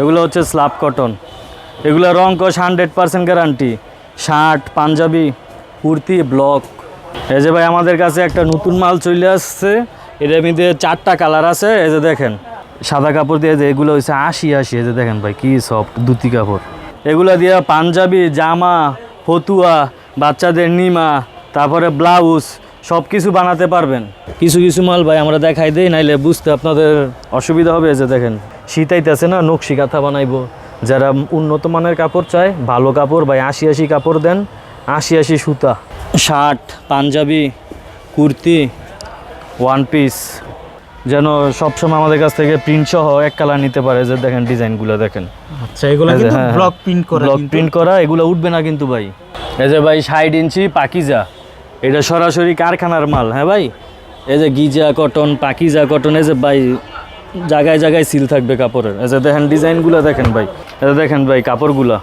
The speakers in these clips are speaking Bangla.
এগুলো হচ্ছে স্লাব কটন। এগুলো রং কষ hundred percent guarantee. Shirt, Punjabi, kurti, block. এই যে ভাই আমাদের কাছে একটা নতুন মাল চলে আসছে। এটার মধ্যে চারটা কালার আছে। এই যে দেখেন, সাদা কাপড় দিয়ে যে এগুলো হচ্ছে আশি আশি। এই যে দেখেন ভাই, কি সফট দুতি কাপড়। এগুলো দিয়ে পাঞ্জাবি, জামা, ফতুয়া, বাচ্চাদের নিমা, তারপরে ব্লাউজ সব কিছু বানাতে পারবেন। কিছু কিছু মাল ভাই আমরা দেখাই দেই, নাইলে বুঝতে আপনাদের অসুবিধা হবে। যে দেখেন শীতাইতেছে না নকশি কাঁথা বানাইবো। যারা উন্নত মানের কাপড় চায় ভালো কাপড় ভাই আশি আশি কাপড় দেন আশি আশি সুতা। Shirt Punjabi kurti one piece যেন সবসময় আমাদের কাছ থেকে প্রিন্ট সহ এক কালার নিতে পারে যে দেখেন ডিজাইনগুলো দেখেন। আচ্ছা এগুলো কিন্তু হ্যাঁ, হ্যাঁ। ব্লক প্রিন্ট করা ব্লক প্রিন্ট করা এগুলো উঠবে না কিন্তু ভাই। এই যে ভাই ষাট ইঞ্চি পাকিজা। এটা সরাসরি কারখানার মাল হ্যাঁ ভাই? এই যে গিজা কটন পাকিজা কটন এই যে ভাই জায়গায় জায়গায় সিল থাকবে কাপড়ের। যে দেখেন ডিজাইনগুলো দেখেন ভাই। যে দেখেন ভাই কাপড়গুলা।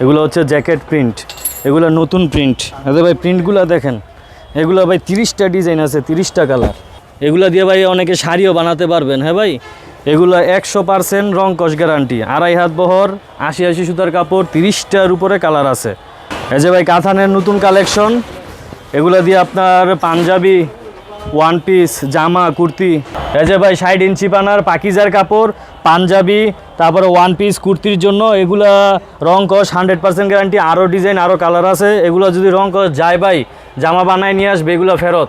এগুলো হচ্ছে জ্যাকেট প্রিন্ট। এগুলো নতুন প্রিন্ট। যে ভাই প্রিন্টগুলো দেখেন। এগুলো ভাই তিরিশটা ডিজাইন আছে, তিরিশটা কালার। এগুলো দিয়ে ভাই অনেকে শাড়িও বানাতে পারবেন হ্যাঁ ভাই? এগুলো একশো পার্সেন্ট রং কস গ্যারান্টি। আড়াই হাত বহর, আশি আশি সুতার কাপড়, তিরিশটার উপরে কালার আছে। এই যে ভাই কাথানের নতুন কালেকশন। এগুলো দিয়ে আপনার পাঞ্জাবি ওয়ান পিস জামা কুর্তি। এই যে ভাই ষাট ইঞ্চি পানার পাকিজার কাপড় পাঞ্জাবি তারপরে ওয়ান পিস কুর্তির জন্য এগুলা রং কস হান্ড্রেড পার্সেন্ট গ্যারান্টি আরও ডিজাইন আরও কালার আছে। এগুলো যদি রং কস যায় ভাই জামা বানায় নিয়ে আসবে এগুলো ফেরত।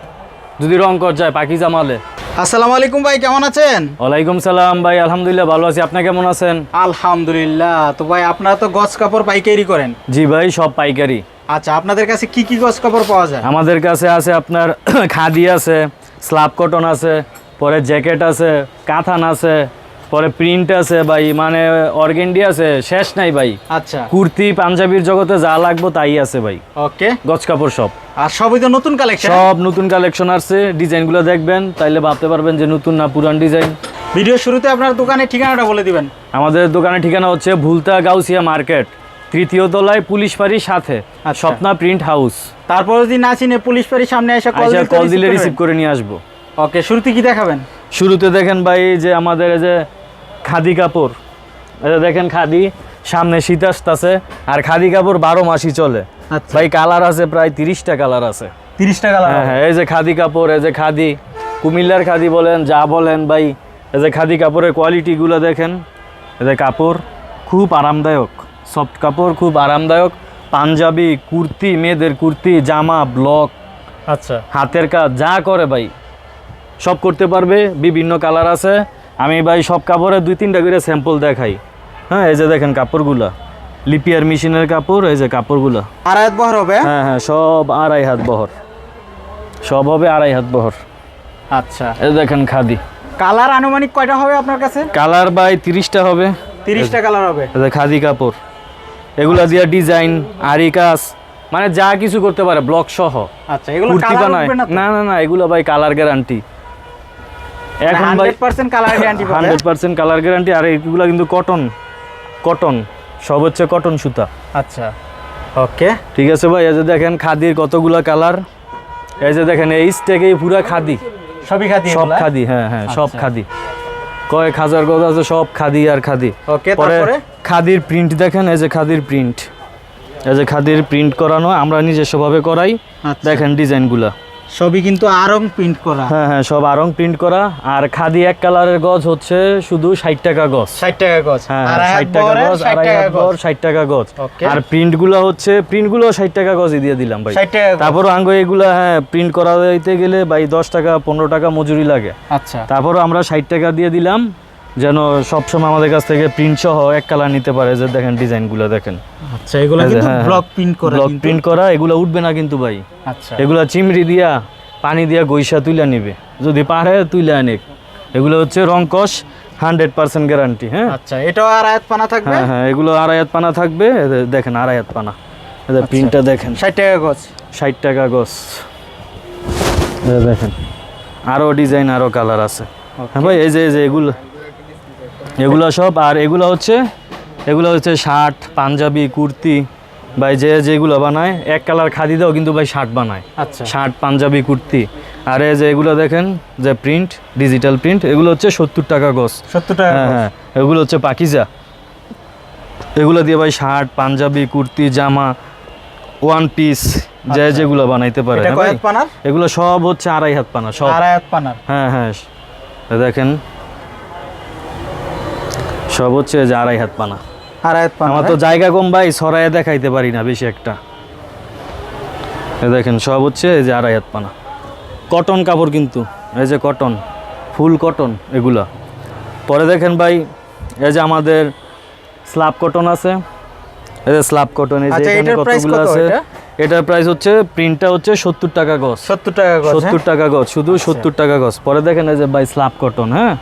যদি রং কস যায় পাকিজা মালে। আসসালামু আলাইকুম ভাই কেমন আছেন? ওয়ালাইকুম সালাম ভাই আলহামদুলিল্লাহ ভালো আছি। আপনি কেমন আছেন? আলহামদুলিল্লাহ তো ভাই আপনারা তো গছ কাপড় পাইকারি করেন। জি ভাই সব পাইকারি। আচ্ছা আপনাদের কাছে কি কি গছ কাপড় পাওয়া যায়? আমাদের কাছে আছে আপনার খাদি আছে স্লাব কটন আছে পরে জ্যাকেট আছে কাঁথান আছে পরে প্রিন্ট আছে ভাই মানে অর্গেন্ডি আছে শেষ নাই ভাই। আচ্ছা। কুর্তি পাঞ্জাবির জগতে যা লাগবো তাই আছে ভাই। ওকে। গছ কাপড় সব। আর সবই তো নতুন কালেকশন সব নতুন কালেকশন আসছে ডিজাইনগুলো দেখবেন তাইলে ভাবতে পারবেন যে নতুন না পুরান ডিজাইন। ভিডিও শুরুতে আপনার দোকানের ঠিকানাটা বলে দিবেন। আমাদের দোকানের ঠিকানা হচ্ছে ভুলতা গাউসিয়া মার্কেট তৃতীয় তলায় পুলিশ বাড়ির সাথে। আচ্ছা। Swapna print house. তারপর যদি না চিনে পুলিশ বাড়ির সামনে এসে কল কল দিলে রিসিভ করে নিয়ে আসব। ওকে শুরুতে কি দেখাবেন? শুরুতে দেখেন ভাই যে আমাদের এই যে খাদি কাপড়। এই যে দেখেন খাদি সামনে শীত আসতেছে আর খাদি কাপড় বারো মাসই চলে। আচ্ছা। ভাই কালার আছে প্রায় তিরিশটা কালার আছে। তিরিশটা কালার হ্যাঁ হ্যাঁ এই যে খাদি কাপড় এই যে খাদি। কুমিল্লার খাদি বলেন যা বলেন ভাই এই যে খাদি কাপড়ের কোয়ালিটিগুলো দেখেন। এই যে কাপড় খুব আরামদায়ক। সফট কাপড় খুব আরামদায়ক। পাঞ্জাবি কুর্তি মেয়েদের কুর্তি জামা ব্লক আচ্ছা। হাতের কাজ যা করে ভাই। সব করতে পারবে বিভিন্ন কালার আছে। আমি ভাই সব কাপড়ের দুই তিনটা করে স্যাম্পল দেখাই। হ্যাঁ এই যে দেখেন কাপড়গুলা। লিপিয়ার মেশিনের কাপড় এই যে কাপড়গুলা। আড়াইত বহর হবে? হ্যাঁ হ্যাঁ সব আড়াই হাত বহর। সব হবে আড়াই হাত বহর। আচ্ছা। এই যে দেখেন খাদি। কালার আনুমানিক কয়টা হবে আপনার কাছে? কালার বাই তিরিশটা হবে। তিরিশটা কালার হবে। এই যে খাদি কাপড়। এগুলা দিয়ে ডিজাইন আরি কাজ মানে যা কিছু করতে পারে ব্লক সহ। আচ্ছা এগুলো কালার উঠবে না না না না এগুলো ভাই কালার গ্যারান্টি এখন ভাই হান্ড্রেড পার্সেন্ট কালার গ্যারান্টি পাবে? হান্ড্রেড পার্সেন্ট কালার গ্যারান্টি আর এইগুলো কিন্তু কটন কটন সব হচ্ছে কটন সুতা। আচ্ছা ওকে ঠিক আছে ভাই এই যে দেখেন খাদির কতগুলা কালার এই যে দেখেন এই থেকে পুরা খাদি। সবই খাতি সব খাদি হ্যাঁ হ্যাঁ সব আচ্ছা। খাদি। কয়েক হাজার গজ আছে সব খাদি আর খাদি। ওকে তারপরে? খাদির প্রিন্ট দেখেন এই যে খাদির প্রিন্ট এই যে খাদির প্রিন্ট করানো আমরা নিজস্বভাবে করাই। আচ্ছা। দেখেন ডিজাইনগুলা। সবই কিন্তু আরং প্রিন্ট করা। হ্যাঁ হ্যাঁ সব আরং প্রিন্ট করা। আর খাদি এক কালারের গজ হচ্ছে শুধু ষাট টাকা গজ। ষাট টাকা গজ। হ্যাঁ আর ষাট টাকা গজ 60 আড়াই টাকা হাত ষাট টাকা গজ। আর প্রিন্টগুলো হচ্ছে প্রিন্টগুলো ষাট টাকা গজই দিয়ে দিলাম ভাই। 60 টাকা গজ। তারপর আঙ্গ এগুলা হ্যাঁ প্রিন্ট করা দিতে গেলে ভাই দশ টাকা পনেরো টাকা মজুরি লাগে। আচ্ছা। তারপরও আমরা ষাট টাকা দিয়ে দিলাম। যেন সবসময় আমাদের কাছ থেকে প্রিন্ট সহ এক কালার নিতে পারে যে দেখেন ডিজাইনগুলো দেখেন। আচ্ছা এগুলো কিন্তু হ্যাঁ, ব্লক প্রিন্ট করা ব্লক প্রিন্ট করা এগুলো উঠবে না কিন্তু ভাই। আচ্ছা। এগুলা চিমড়ি দিয়া পানি দিয়া গৈসা তুলে নিবে। যদি পারে তুলে আনে এগুলো হচ্ছে রং রংকশ হান্ড্রেড পার্সেন্ট গ্যারান্টি হ্যাঁ? আচ্ছা এটাও আর আয়াত পানা থাকবে? হ্যাঁ হ্যাঁ এগুলো আড়াইয়াত পানা থাকবে। দেখেন আড়াইয়াত পানা। এদের প্রিন্টটা দেখেন। ষাট টাকা গজ ষাট টাকা এ দেখেন। আরও ডিজাইন আরও কালার আছে। হ্যাঁ ভাই এই যে এই যে এগুলো এগুলো সব আর এগুলো হচ্ছে এগুলো হচ্ছে শার্ট পাঞ্জাবি কুর্তি। ভাই যে যেগুলো বানায় এক কালার খাদি দাও কিন্তু ভাই শার্ট বানায়। আচ্ছা। শার্ট পাঞ্জাবি কুর্তি। আর এই যে এগুলো দেখেন যে প্রিন্ট ডিজিটাল প্রিন্ট এগুলো হচ্ছে সত্তর টাকা গজ। সত্তর টাকা হ্যাঁ হ্যাঁ এগুলো হচ্ছে পাকিজা। এগুলো দিয়ে ভাই শার্ট পাঞ্জাবি কুর্তি জামা ওয়ান পিস যে যেগুলো বানাইতে পারে? এগুলো সব হচ্ছে আড়াই হাত পানা সব। আড়াই হাত পানা হ্যাঁ হ্যাঁ। দেখেন সব হচ্ছে যে আড়াই হাত পানা। আড়াই হাত পানার আমার তো জায়গা কম ভাই সরাইয়ে দেখাইতে পারি না বেশি একটা। দেখেন সব হচ্ছে এই যে আড়াই হাত পানা। কটন কাপড় কিন্তু এই যে কটন ফুল কটন এগুলা। পরে দেখেন ভাই এই যে আমাদের স্ল্যাব কটন আছে। এই যে স্ল্যাব কটন এই যে আচ্ছা, এখানে কতগুলো কত আছে? এটার প্রাইস হচ্ছে প্রিন্টটা হচ্ছে সত্তর টাকা গজ। সত্তর টাকা গজ হ্যাঁ? সত্তর টাকা গজ শুধু সত্তর টাকা গজ। পরে দেখেন এই যে ভাই স্ল্যাব কটন হ্যাঁ?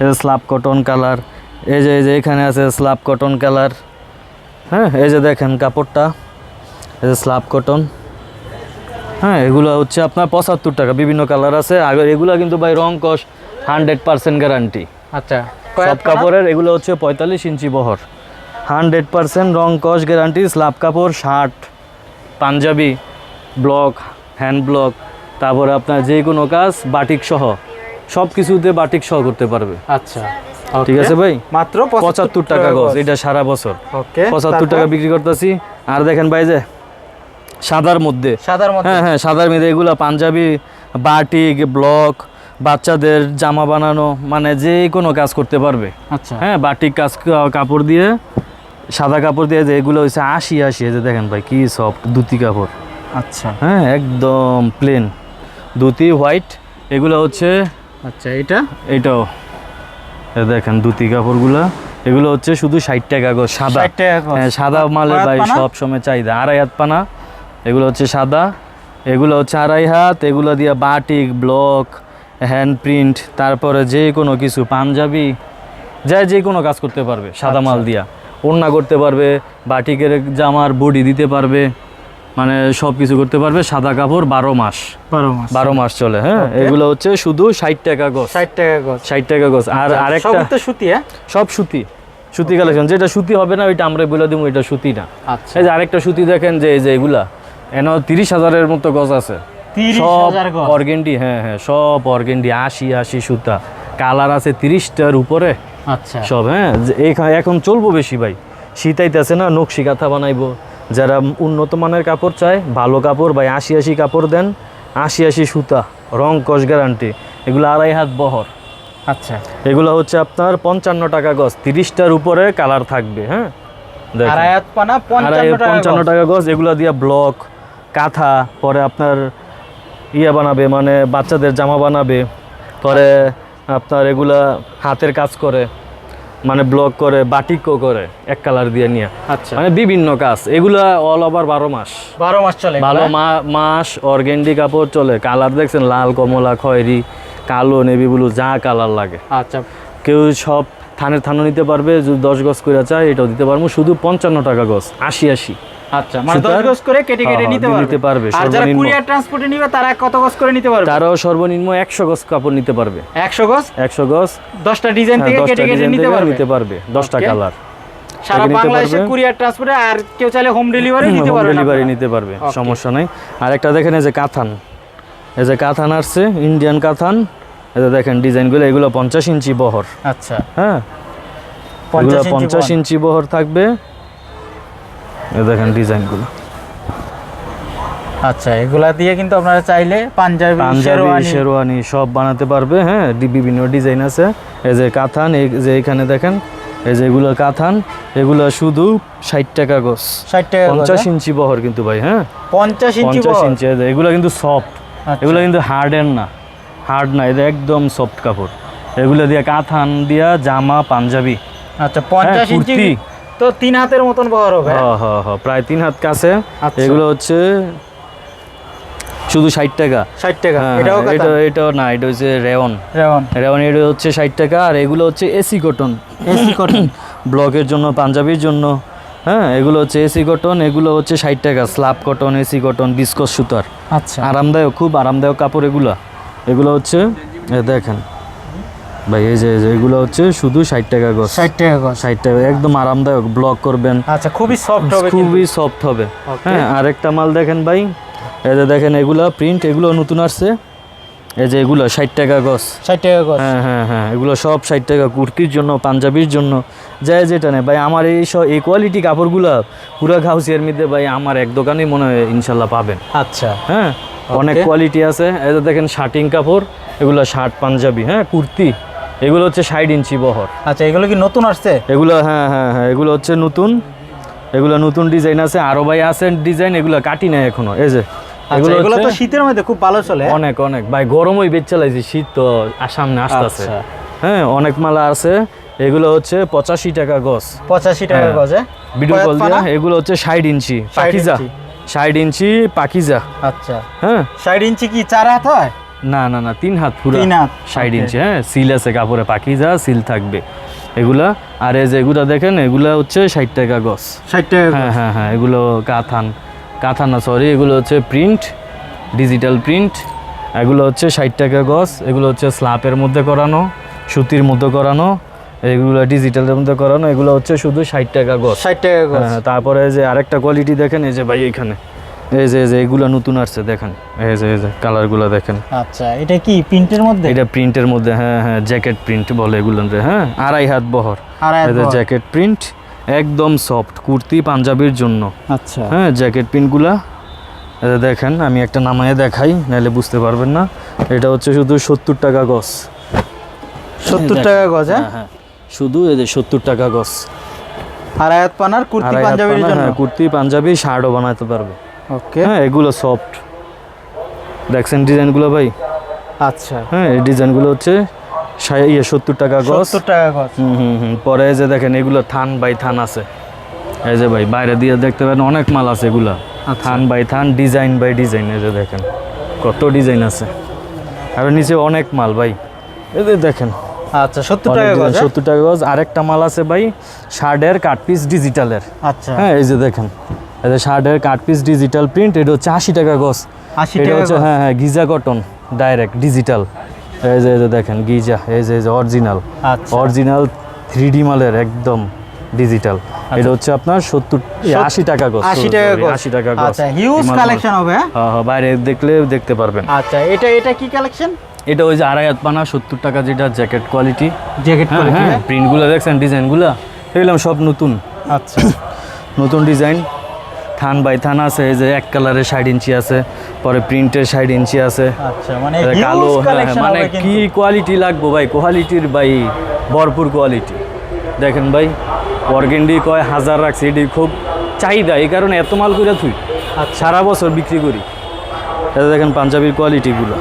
এই যে স্ল্যাব কটন কালার এই যে এই যে এখানে আছে স্ল্যাব কটন কালার হ্যাঁ এই যে দেখেন কাপড়টা। এই যে স্ল্যাব কটন হ্যাঁ এগুলো হচ্ছে আপনার পঁচাত্তর টাকা। বিভিন্ন কালার আছে। আর এগুলো কিন্তু ভাই রং কস হান্ড্রেড পার্সেন্ট গ্যারান্টি আচ্ছা সব কাপড়ের এগুলো হচ্ছে পঁয়তাল্লিশ ইঞ্চি বহর। হান্ড্রেড পার্সেন্ট রং কস গ্যারান্টি স্ল্যাব কাপড় shirt Punjabi block hand block তারপরে আপনার যে কোনো কাজ বাটিক সহ। সব কিছুতে বাটিক সহ করতে পারবে। আচ্ছা। ঠিক আছে ভাই? মাত্র পঁচাত্তর টাকা গজ এটা সারা বছর। পঁচাত্তর টাকা বিক্রি করতেছি। আর দেখেন ভাই যে সাদার মধ্যে। সাদার মধ্যে? হ্যাঁ হ্যাঁ সাদার মধ্যে এগুলো পাঞ্জাবি বাটিক ব্লক বাচ্চাদের জামা বানানো মানে যে কোনো কাজ করতে পারবে। আচ্ছা। হ্যাঁ বাটিক কাজ কাপড় দিয়ে সাদা কাপড় দিয়ে যে এগুলো হচ্ছে আশি আশি যে দেখেন ভাই কি সফট ধুতি কাপড়। আচ্ছা। হ্যাঁ একদম প্লেন ধুতি হোয়াইট এগুলো হচ্ছে আচ্ছা এটা এইটাও এ দেখেন ধুতি কাপড়গুলো। এগুলো হচ্ছে শুধু ষাট টাকা গো সাদা। 60 হ্যাঁ সাদা মালে কয় হাত ভাই সব সময় চাহিদা। আড়াই হাত পানা। এগুলো হচ্ছে সাদা। এগুলো হচ্ছে আড়াই হাত। এগুলো দিয়ে বাটিক ব্লক হ্যান্ড প্রিন্ট তারপরে যে কোনো কিছু পাঞ্জাবি যা যে কোনো কাজ করতে পারবে সাদা মাল দিয়া। ওড়না করতে পারবে বাটিকের জামার বডি দিতে পারবে। মানে সব কিছু করতে পারবে সাদা কাপড় বারো মাস। বারো মাস। বারো মাস চলে হ্যাঁ? এগুলো হচ্ছে শুধু ষাট টাকা গজ। ষাট টাকা গজ। ষাট টাকা গজ। আর আরেকটা তো সুতি হ্যাঁ? সব সুতি। সুতি কালেকশন। যেটা সুতি হবে না ওইটা আমরা বলে দিব এটা সুতি না। আচ্ছা। এই যে আরেকটা সুতি দেখেন যে এই যে এগুলা। এন তিরিশ হাজারের মতো গজ আছে। সব অর্গেন্ডি হ্যাঁ হ্যাঁ সব অর্গেন্ডি আশি আশি সুতা। কালার আছে তিরিশটার উপরে। আচ্ছা। সব হ্যাঁ? এখন চলবো বেশি ভাই। শীতাইতেছে না নকশি কাঁথা বানাইবো। যারা উন্নত মানের কাপড় চায় ভালো কাপড় ভাই আশি আশি কাপড় দেন আশি আশি সুতা রং কস গ্যারান্টি এগুলো আড়াই হাত বহর। আচ্ছা। এগুলো হচ্ছে আপনার পঞ্চান্ন টাকা গজ তিরিশটার উপরে কালার থাকবে হ্যাঁ? পঞ্চান্ন। টাকা গজ এগুলো দিয়ে ব্লক কাঁথা পরে আপনার ইয়ে বানাবে মানে বাচ্চাদের জামা বানাবে পরে আপনার এগুলা হাতের কাজ করে। মানে ব্লক করে বাটিকও করে এক কালার দিয়ে নিয়ে। আচ্ছা। মানে বিভিন্ন কাজ এগুলা অল ওভার বারো মাস। বারো মাস চলে ভালো মাস অর্গেন্ডি কাপড় চলে কালার দেখছেন? লাল কমলা খয়েরি কালো নেভি ব্লু যা কালার লাগে। আচ্ছা। কেউ সব থানের থানো নিতে পারবে যদি দশ গজ করে চায় এটাও দিতে পারব। শুধু পঞ্চান্ন টাকা গজ আশি আশি। আচ্ছা মানে দশ সুতার- গজ করে কেটে কেটে হ্যাঁ, নিতে পারবে নিতে পারবে, আর যারা কুরিয়ার ট্রান্সপোর্টে নিবে তারা কত গজ করে নিতে পারবে? তারাও সর্বনিম্ন একশো গজ কাপড় নিতে পারবে। একশো গজ? একশো গজ? দশটা ডিজাইন হ্যাঁ, থেকে কেটে কেটে নিতে পারবে? নিতে পারবে. কালার। সারা বাংলাদেশে কুরিয়ার ট্রান্সপোর্টে আর কেউ চাইলে হোম ডেলিভারি নিতে পারবে ডেলিভারি নিতে পারবে সমস্যা নাই। আর একটা দেখেন এই যে কাথান। এই যে কাথান আসছে ইন্ডিয়ান কাথান। এই যে দেখেন ডিজাইনগুলো এগুলো পঞ্চাশ ইঞ্চি বহর। আচ্ছা। হ্যাঁ? পঞ্চাশ এগুলো ইঞ্চি পঞ্চাশ বহর। ইঞ্চি বহর থাকবে। এই দেখেন ডিজাইনগুলো আচ্ছা এগুলা দিয়ে কিন্তু আপনারা চাইলে পাঞ্জাবি পাঞ্জাবি শেরওয়ানি সব বানাতে পারবে হ্যাঁ বিভিন্ন ডিজাইন আছে এই যে কাথান এই যে এখানে দেখেন এই যে এগুলো কাথান এগুলো শুধু ষাট টাকা গজ ষাট টাকা পঞ্চাশ হ্যাঁ? ইঞ্চি বহর কিন্তু ভাই হ্যাঁ পঞ্চাশ ইঞ্চি পঞ্চাশ। ইঞ্চি এগুলো কিন্তু সফট আচ্ছা। এগুলো কিন্তু হার্ডের না হার্ড না এটা একদম সফট কাপড় এগুলো দিয়ে কাথান দিয়া জামা পাঞ্জাবি আচ্ছা পঞ্চাশ হ্যাঁ, ইঞ্চি। তো তিন হাতের মতন বহর হবে। প্রায় তিন হাত কাছে। আচ্ছা। এগুলো হচ্ছে শুধু ষাট টাকা। ষাট টাকা হ্যাঁ, হ্যাঁ, এটা না এটা হচ্ছে রেওন। রেওয়ান রেওয়ান এটা হচ্ছে ষাট টাকা আর এগুলো হচ্ছে এসি কটন। AC cotton. ব্লকের জন্য পাঞ্জাবির জন্য। হ্যাঁ এগুলো হচ্ছে এসি কটন এগুলো হচ্ছে ষাট টাকা slab cotton AC cotton viscose সুতার। আচ্ছা। আরামদায়ক খুব আরামদায়ক কাপড় এগুলো। এগুলো হচ্ছে দেখেন ভাই এই যে এগুলো হচ্ছে শুধু ষাট টাকা গজ। ষাট টাকা গজ। ষাট টাকা একদম আরামদায়ক ব্লক করবেন। আচ্ছা খুবই সফট হবে খুবই সফট হবে। হ্যাঁ আরেকটা মাল দেখেন ভাই। এই যে দেখেন এগুলো প্রিন্ট এগুলো নতুন আসছে। এই যে এগুলো ষাট টাকা গছ ষাট টাকা গজ। হ্যাঁ হ্যাঁ হ্যাঁ এগুলো সব ষাট টাকা কুর্তির জন্য পাঞ্জাবির জন্য। যায় যেটা নেই ভাই আমার এই সব এই কোয়ালিটি কাপড়গুলো পুরো ঘাউসিয়ার মধ্যে ভাই আমার এক দোকানেই মনে হয় ইনশাল্লাহ পাবেন। আচ্ছা। হ্যাঁ অনেক কোয়ালিটি আছে। এই যে দেখেন শার্টিং কাপড় এগুলো শার্ট পাঞ্জাবি হ্যাঁ কুর্তি। এগুলো হচ্ছে ষাট ইঞ্চি বহর। আচ্ছা এগুলো কি নতুন আসছে? এগুলো হ্যাঁ হ্যাঁ হ্যাঁ এগুলো হচ্ছে নতুন। এগুলো নতুন ডিজাইন আছে আরও ভাই আছে ডিজাইন এগুলো কাটি নাই এখনও। এই যে আচ্ছা এগুলো তো শীতের মধ্যে খুব ভালো চলে। অনেক অনেক। ভাই গরমই বেচ চালাইছি শীত তো সামনে আসতেছে। আচ্ছা। হ্যাঁ অনেক মালা আছে। এগুলো হচ্ছে পঁচাশি টাকা গছ পঁচাশি টাকা হ্যাঁ। গজে। ভিডিও কল দিয়া এগুলো হচ্ছে ষাট ইঞ্চি। 60 পাকিজা ইঞ্চি। ষাট ইঞ্চি পাকিজা আচ্ছা। হ্যাঁ। ষাট ইঞ্চি কি চার হাত হয়? না না না তিন হাত পুরো তিন হাত, ষাট ইঞ্চি হ্যাঁ সিল আছে কাপড়ে পাখি যা সিল থাকবে। এগুলা আর এই যে এগুলা দেখেন এগুলা হচ্ছে ষাট টাকা গছ ষাট টাকা হ্যাঁ হ্যাঁ হ্যাঁ এগুলো কাথান কাথান না সরি এগুলো হচ্ছে প্রিন্ট ডিজিটাল প্রিন্ট এগুলো হচ্ছে ষাট টাকা গজ এগুলো হচ্ছে স্লাপের মধ্যে করানো সুতির মধ্যে করানো এগুলো ডিজিটালের মধ্যে করানো এগুলো হচ্ছে শুধু ষাট টাকা গজ। ষাট টাকা গজ। হ্যাঁ তারপরে যে আরেকটা কোয়ালিটি দেখেন এই যে ভাই এখানে এই যে এই যে এগুলো নতুন আসছে দেখেন। এই যে এই যে কালারগুলো দেখেন। আচ্ছা এটা কি প্রিন্টের মধ্যে? এটা প্রিন্টের মধ্যে হ্যাঁ হ্যাঁ জ্যাকেট প্রিন্ট বলে এগুলো হ্যাঁ আড়াই হাত বহর। আড়াই। জ্যাকেট প্রিন্ট একদম সফট কুর্তি পাঞ্জাবির জন্য। আচ্ছা। হ্যাঁ জ্যাকেট প্রিন্টগুলা দেখেন আমি একটা নামায় দেখাই নাহলে বুঝতে পারবেন না। এটা হচ্ছে শুধু সত্তর টাকা গছ সত্তর টাকা গজ হ্যাঁ? হ্যাঁ হ্যাঁ শুধু এই যে সত্তর টাকা গছ আর আয়াত পানার কুর্তি পাঞ্জাবির জন্য? হ্যাঁ, কুর্তি পাঞ্জাবি শার্টও বানাতে পারবে। ওকে হ্যাঁ এগুলো সফট দেখছেন ডিজাইনগুলো ভাই? আচ্ছা। হ্যাঁ এই ডিজাইনগুলো হচ্ছে ইয়ে সত্তর টাকা গজ। সত্তর টাকা গজ। হুম হুম হুম। পরে এই যে দেখেন এগুলো থান বাই থান আছে। এই যে ভাই বাইরে দিয়ে দেখতে পারেন অনেক মাল আছে এগুলা। আচ্ছা। থান বাই থান ডিজাইন বাই ডিজাইন এই যে দেখেন। কত ডিজাইন আছে। আর নিচে অনেক মাল ভাই। এই যে দেখেন। আচ্ছা সত্তর টাকা গজ হ্যাঁ? সত্তর টাকা গজ। আরেকটা মাল আছে ভাই শার্টের কাট পিস ডিজিটালের। আচ্ছা। হ্যাঁ এই যে দেখেন। যে শার্টের কাট পিস ডিজিটাল প্রিন্ট এটা হচ্ছে আশি টাকা গজ। এটা হচ্ছে হ্যাঁ হ্যাঁ গিজা কটন ডাইরেক্ট ডিজিটাল এই যে দেখেন গিজা এই যে অরিজিনাল আচ্ছা। অরিজিনাল থ্রি ডি মালের একদম ডিজিটাল এটা হচ্ছে আপনার সত্তর আশি টাকা গজ। আশি টাকা গজ। আশি টাকা গজ। আচ্ছা হিউজ কালেকশন হবে হ্যাঁ? হ্যাঁ হ্যাঁ বাইরে দেখলে দেখতে পারবেন। আচ্ছা এটা এটা কি কালেকশন এটা ওই যে আড়াই হাত পানা সত্তর টাকা যেটা জ্যাকেট কোয়ালিটি জ্যাকেট হ্যাঁ কোয়ালিটি হ্যাঁ প্রিন্টগুলো দেখছেন ডিজাইনগুলো এগুলো সব নতুন। আচ্ছা। নতুন ডিজাইন থান বাই থান আছে এই যে এক কালারের ষাট ইঞ্চি আছে পরে প্রিন্টের ষাট ইঞ্চি আছে। আচ্ছা মানে কালো হ্যাঁ, মানে কি কোয়ালিটি লাগবো ভাই? কোয়ালিটির ভাই ভরপুর কোয়ালিটি দেখেন ভাই অর্গেন্ডি কয় হাজার রাখছে এটি খুব চাহিদা এই কারণে এত মাল করে থুই। আচ্ছা। সারা বছর বিক্রি করি। এটা দেখেন পাঞ্জাবির কোয়ালিটিগুলো